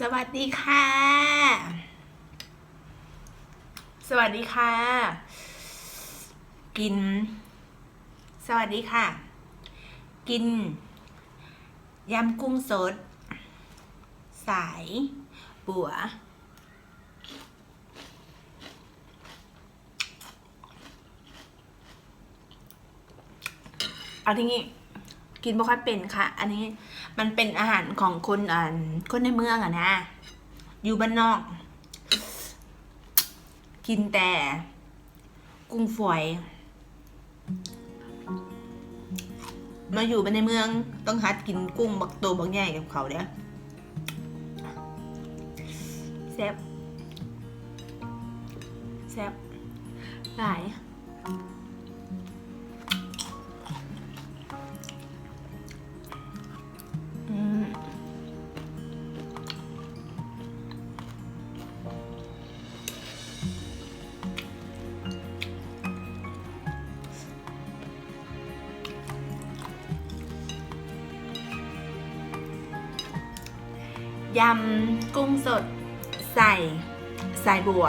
สวัสดีค่ะ สวัสดีค่ะ กิน สวัสดีค่ะ กิน ยำกุ้งสด สาย บัว เอาทีนี้ กินบ่ค่อยเป็นค่ะ อันนี้มันเป็นอาหารของคนอ่าคนในเมืองอะนะ อยู่บ้านนอก กินแต่ กุ้งฝอย มาอยู่บ้านในเมือง ต้องหัดกินกุ้งบักโตบักใหญ่กับเขาเด้อแซ่บแซ่บหลาย ยำกุ้งสดใส่ใส่บัว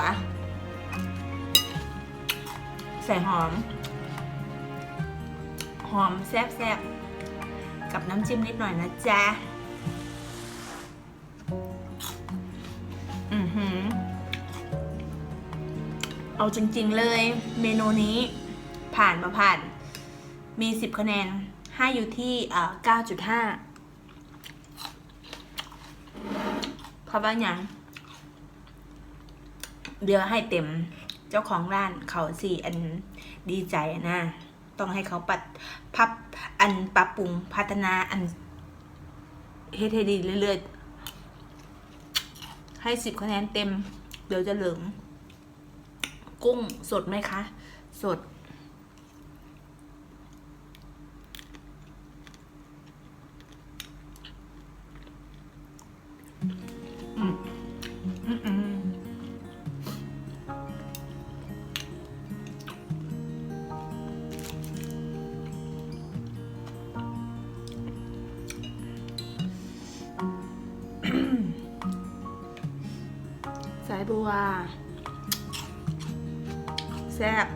ใส่หอม หอมแซ่บๆ กับน้ำจิ้มนิดหน่อยนะจ๊ะ อือหือ เอาจริงๆเลย เมนูนี้ผ่านมาผ่าน มี 10 คะแนนให้อยู่ที่เอ่อ9.5 เพราะว่าอย่างเดี๋ยวให้เต็มเจ้าของร้านเขาสิอันดีใจนะต้องให้เขาปัดพับอันปรับปรุงพัฒนาอันเฮ็ดให้ดีเรื่อยๆ ให้สิบคะแนนเต็ม เดี๋ยวจะเหลืองกุ้งสดไหมคะ สด สายบัว แซ่บ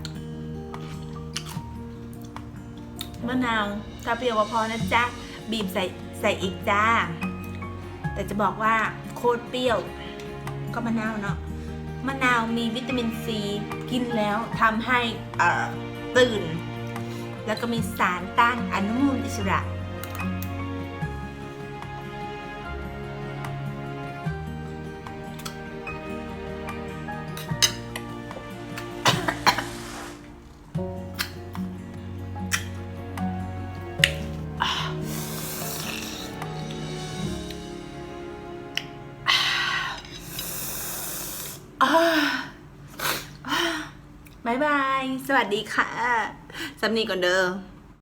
มะนาวถ้าเปรี้ยวพอนะจ๊ะ บีบใส่ใส่อีกจ้า แต่จะบอกว่าโคตรเปรี้ยว ก็มะนาวเนาะมะนาวมีวิตามินซีกินแล้วทำให้อ่อตื่น แล้วก็มีสารต้านอนุมูลอิสระ บายบาย สวัสดีค่ะสำนีก่อนเด้อ